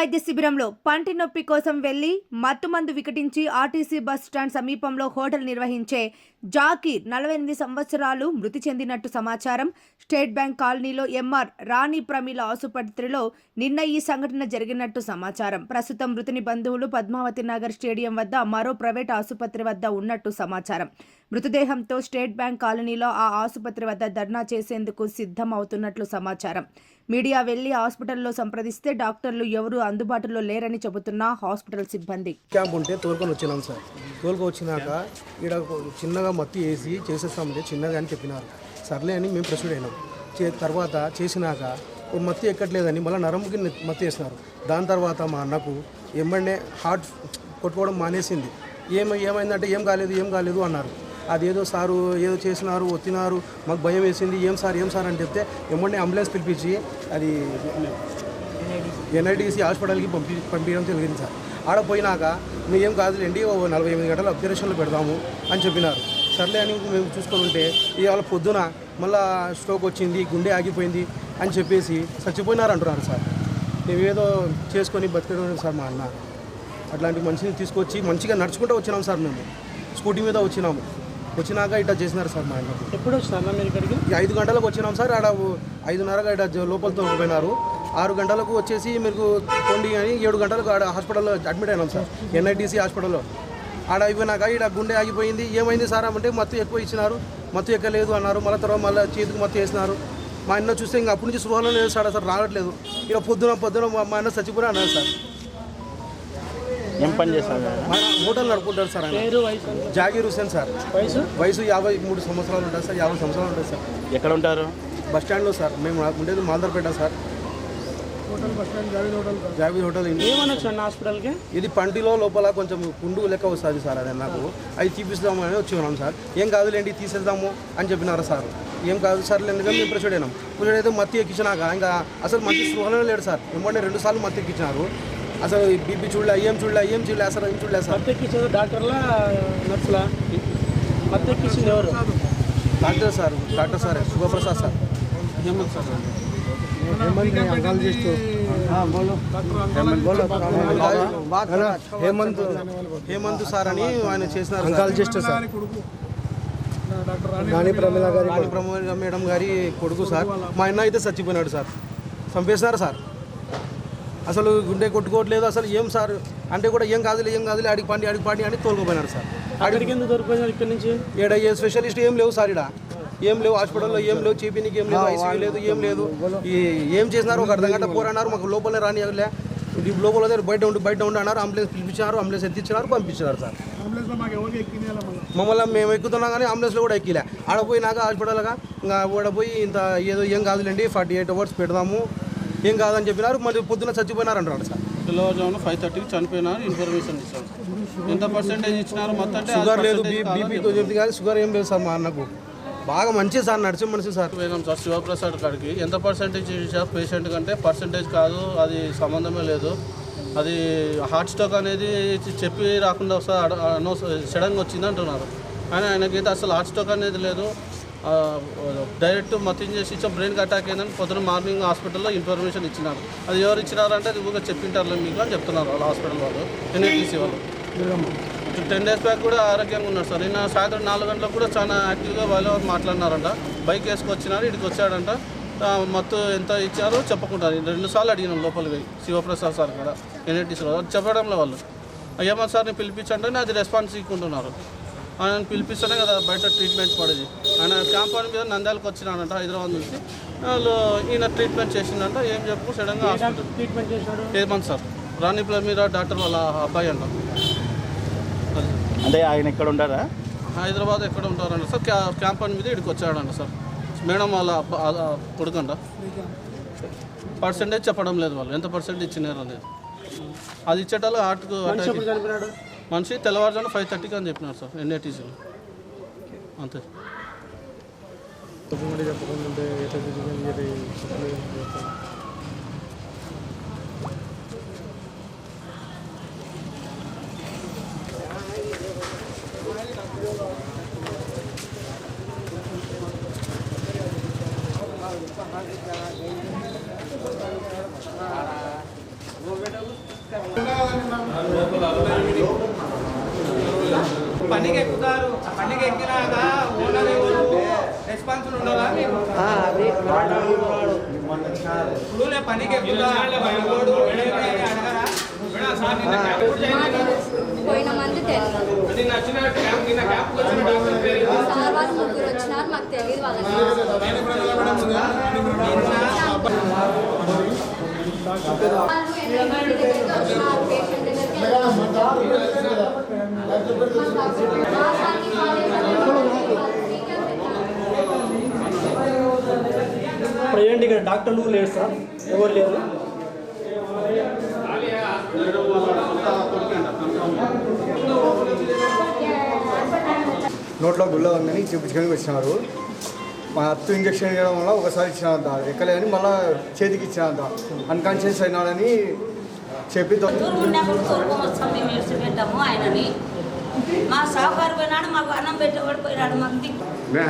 వైద్య శిబిరంలో పంటి నొప్పి కోసం వెళ్ళి మత్తుమందు వికటించి R T C bus stand సమీపంలో హోటల్ నిర్వహించే జాకీర్ నలభై ఎనిమిది సంవత్సరాలు మృతి చెందినట్టు సమాచారం. స్టేట్ బ్యాంక్ కాలనీలో ఎంఆర్ రాణి ప్రమీల ఆసుపత్రిలో నిన్న ఈ సంఘటన జరిగినట్టు సమాచారం. ప్రస్తుతం మృతుని బంధువులు పద్మావతి నగర్ స్టేడియం వద్ద మరో ప్రైవేట్ ఆసుపత్రి వద్ద ఉన్నట్టు సమాచారం. మృతదేహంతో స్టేట్ బ్యాంక్ కాలనీలో ఆ ఆసుపత్రి వద్ద ధర్నా చేసేందుకు సిద్ధం అవుతున్నట్లు సమాచారం. మీడియా వెళ్ళి హాస్పిటల్లో సంప్రదిస్తే డాక్టర్లు ఎవరు అందుబాటులో లేరని చెబుతున్నా హాస్పిటల్ సిబ్బంది. క్యాంప్ ఉంటే తోలుకొని వచ్చినాం సార్. తోలుకొని వచ్చినాక ఇక్కడ చిన్నగా మత్తి వేసి చేసేస్తామంటే చిన్నగా అని చెప్పినారు. సర్లే అని మేము ప్రెసిడ్ అయినాం. చే తర్వాత చేసినాక ఓ మత్తి ఎక్కట్లేదని మళ్ళీ నరముకి మత్తి వేసినారు. దాని తర్వాత మా అన్నకు ఎమ్మండే హార్ట్ కొట్టుకోవడం మానేసింది. ఏమ ఏమైందంటే ఏం కాలేదు ఏం కాలేదు అన్నారు. అదేదో సారు ఏదో చేసినారు వచ్చినారు మాకు భయం వేసింది ఏం సార్ ఏం సార్ అని చెప్తే ఎమ్మండే అంబులెన్స్ పిలిపించి అది ఎన్ఐడిసి హాస్పిటల్కి పంపి పంపించడం జరిగింది సార్. ఆడ పోయినాక మేము కాదులేండి ఓ నలభై ఎనిమిది గంటలు అబ్జర్వేషన్లో పెడదాము అని చెప్పినారు. సర్లే అని మేము చూసుకొని ఉంటే ఇవాళ పొద్దున మళ్ళా స్ట్రోక్ వచ్చింది గుండె ఆగిపోయింది అని చెప్పేసి చచ్చిపోయినారు అంటున్నారు సార్. మేమేదో చేసుకొని బతకడం సార్ మా అన్న. అట్లాంటి మనిషిని తీసుకొచ్చి మంచిగా నడుచుకుంటూ వచ్చినాం సార్ మేము. స్కూటీ మీద వచ్చినాము. వచ్చినాక ఇట్లా చేసినారు సార్ మా అన్నకు ఎప్పుడు వచ్చినా మీరు ఇక్కడికి? ఐదు గంటలకు వచ్చినాం సార్. ఆడ ఐదున్నరగా జ- లోపలతో పోయినారు. ఆరు గంటలకు వచ్చేసి మీకు కొండి అని ఏడు గంటలకు ఆడ హాస్పిటల్లో అడ్మిట్ అయినాం సార్. ఎన్ఐటీసీ హాస్పిటల్లో. ఆడ అయిపోయినాక ఇక్కడ గుండె ఆగిపోయింది. ఏమైంది సార్ అంటే మత్తు ఎక్కువ ఇచ్చినారు. మత్తు ఎక్కలేదు అన్నారు. మళ్ళీ తర్వాత మళ్ళీ చేతికి మత్తు వేసినారు. మా అన్న చూస్తే ఇంకా అప్పటి నుంచి స్పృహలో లేదు సార్. అసలు రావట్లేదు. ఇక్కడ పొద్దున పొద్దున మా మా అన్న చచ్చిపోయినా అన్నారు సార్. ఏం పని చేస్తాను మా హోటల్ నడుపుకుంటారు సార్ ఆయన? జాగీర్ హుసేన్ సార్. వయసు? వయసు యాభై మూడు సంవత్సరాలు ఉంటుంది సార్. యాభై సంవత్సరాలు ఉంటుంది సార్. ఎక్కడ ఉంటారు? బస్ స్టాండ్లో సార్. మేము ఉండేది మాల్దర్పేట సార్. జావీద్ హోటల్ ఇండి ఏమనొచ్చు అన్న హాస్పిటల్కి? ఇది పంటిలో లోపల కొంచెం పుండు లెక్క వస్తుంది సార్ అది నాకు. అది తీపిస్తాము అని వచ్చి ఉన్నాం సార్. ఏం కాదులేండి తీసేద్దాము అని చెప్పినారు సార్. ఏం కాదు సార్ ఎందుకంటే మేము ప్రొసీడ్ అయినాం ప్రొసీడ్ అయితే మత్తి ఎక్కించినాక ఇంకా అసలు మంచి స్పృహనే లేడు సార్. ఏమంటే రెండు సార్లు మత్తి ఎక్కించినారు. అసలు బీపీ చూడలే ఏం చూడలే ఏం చూడలే అసలు ఏం చూడలే సార్ మత్తు ఎక్కించేది డాక్టర్లా నర్సులా? మత్తు ఎక్కించింది ఎవరు? Doctor sir doctor sir Shivaprasad sir. Hemanth sir. Hemanth Hemanth sir. అని ఆయన చేసినారు అంకాలజిస్ట్ సార్. రాణి ప్రమీల గారి ప్రమీల మేడం గారి కొడుకు సార్. మా అన్న అయితే చచ్చిపోయినాడు సార్. చంపేసినారు సార్. అసలు గుండె కొట్టుకోవట్లేదు అసలు ఏం సార్? అంటే కూడా ఏం కాదులే ఏం కాదులే అడిగి పాండి అడిగి పాండి అని తోలుకుపోయినారు సార్. అక్కడికి ఎందుకు దొరికిపోయినారు ఇక్కడి నుంచి? ఈడ ఏ స్పెషలిస్ట్ ఏం లేవు సార్ ఈడ. ఏం లేవు హాస్పిటల్లో ఏం లేవు చీపీనికి ఏం లేదు ఐసీయూ లేదు ఏం లేదు. ఈ ఏం చేసినారు ఒక అర్ధ గంట పోరన్నారు మాకు లోపలే రాని లోపల బయట ఉండి బయట ఉండి అన్నారు అంబులెన్స్ పిలిపించారు అంబులెన్స్ ఎత్తిచ్చినారు పంపించినారు సార్. మమ్మల్ని మేము ఎక్కుతున్నాం కానీ అంబులెన్స్లో కూడా ఎక్కిలే. ఆడ పోయినాక హాస్పిటల్గా ఇంకా ఆడ పోయి ఇంత ఏదో ఏం కాదులేండి ఫార్టీ ఎయిట్ అవర్స్ పెడదాము ఏం కాదని చెప్పినారు? మరి పొద్దున చచ్చిపోయినారు అంటారు సార్. తెల్లవారుజామున ఫైవ్ థర్టీకి చనిపోయినారు ఇన్ఫర్మేషన్ ఇచ్చారు. ఎంత పర్సెంటేజ్ ఇచ్చినారు? మొత్తం అంటే షుగర్ లేదు బీపీతో చెప్తే కానీ షుగర్ ఏం లేదు సార్ మా అన్నకు. బాగా మంచి సార్ నడిచే మనిషి సార్. పోయినాం సార్ శివప్రసాద్ కాడికి. ఎంత పర్సెంటేజ్ ఇచ్చారు పేషెంట్ కంటే? పర్సెంటేజ్ కాదు అది సంబంధమే లేదు. అది హార్ట్ స్ట్రోక్ అనేది చెప్పి రాకుండా ఒకసారి సడన్గా వచ్చింది అంటున్నారు కానీ ఆయనకైతే అసలు హార్ట్ స్ట్రోక్ అనేది లేదు. డైరెక్ట్ మతం చేసి ఇచ్చాం. బ్రెయిన్కి అటాక్ అయిందని పొద్దున మార్నింగ్ హాస్పిటల్లో ఇన్ఫర్మేషన్ ఇచ్చినారు. అది ఎవరు ఇచ్చినారంటే అది ఊగా చెప్పింటారు మీకు అని చెప్తున్నారు వాళ్ళు హాస్పిటల్ వాళ్ళు ఎన్ఐటీసీ వాళ్ళు. టెన్ డేస్ బ్యాక్ కూడా ఆరోగ్యంగా ఉన్నారు సార్. నిన్న సాయంత్రం నాలుగు గంటలకు కూడా చాలా యాక్టివ్గా వాళ్ళు మాట్లాడినారంట. బైక్ వేసుకొచ్చినారు ఇక్కడికి వచ్చాడంట. మత్తు ఎంత ఇచ్చారో చెప్పకుండా రెండు సార్లు అడిగినాం లోపలికి పోయి. శివప్రసాద్ సార్ కూడా ఎన్ఐటీసీలో చెప్పడంలో వాళ్ళు అయ్యమ్మ సార్ని పిలిపించండి అది రెస్పాన్స్ ఇచ్చుకుంటున్నారు ఆయన పిలిపిస్తేనే కదా బయట ట్రీట్మెంట్ పడేది. ఆయన క్యాంపౌండ్ మీద నంద్యాలకు వచ్చినాడంట హైదరాబాద్ నుంచి. వాళ్ళు ఈయన ట్రీట్మెంట్ చేసిందంట ఏం చెప్పు సడన్గా హాస్పిటల్ ట్రీట్మెంట్ చేసినారు ఏమంది సార్? రాణి ప్లమీరా డాక్టర్ వాళ్ళ అబ్బాయి అంట. అది అంటే ఆయన ఎక్కడ ఉంటారా? హైదరాబాద్ ఎక్కడ ఉంటారంట సార్? క్యా క్యాంపౌండ్ మీద ఇక్కడికి వచ్చాడంట సార్. మేడం వాళ్ళ కొడుకంట. పర్సెంటేజ్ చెప్పడం లేదు వాళ్ళు. ఎంత పర్సెంట్ ఇచ్చినారు అనేది అది ఇచ్చేటాలు హార్ట్కు మనిషి తెల్లవారుజాము ఫైవ్ థర్టీకి అని చెప్పినారు సార్ ఎన్ఐటీసీలో అంతే. లోపల అబ్బాయి పనికి ఎక్కుతారు పనికి ఎక్కినాక ఓనర్ రెస్పాన్సిబుల్ ఉండాలా మీకు? ఇప్పుడు నేను పనికి ఎక్కుతా ఓడు ఏమైనా అడగరా? పోయిన మంది తెలియదు సార్ వాళ్ళు ముగ్గురు వచ్చినారు మాకు తెలియదు వాళ్ళకి వాళ్ళు ఎనిమిది దగ్గరికి వచ్చినారు పేషెంట్ దగ్గరికి ఇప్పుడు ఏంటి ఇక్కడ డాక్టర్లు లేరు సార్? ఎవరు లేరు? నోట్లో గుల్ల ఉందని చూపించుకొని వచ్చినారు. మా అత్తు ఇంజక్షన్ ఇవ్వడం వల్ల ఒకసారి ఇచ్చినంత. ఎక్కలేదని మళ్ళీ చేతికి ఇచ్చినంత. అన్కాన్షియస్ అయినాడని చెప్పి దొ- దూరం ఉన్నప్పుడు తోలుకొని వస్తాం మేము ఎడిసి పెట్టాము ఆయనని మా సాహుకారు పోయినాడు మాకు అన్నం పెట్టేవాడు పోయినాడు మాకు దిక్కు मैं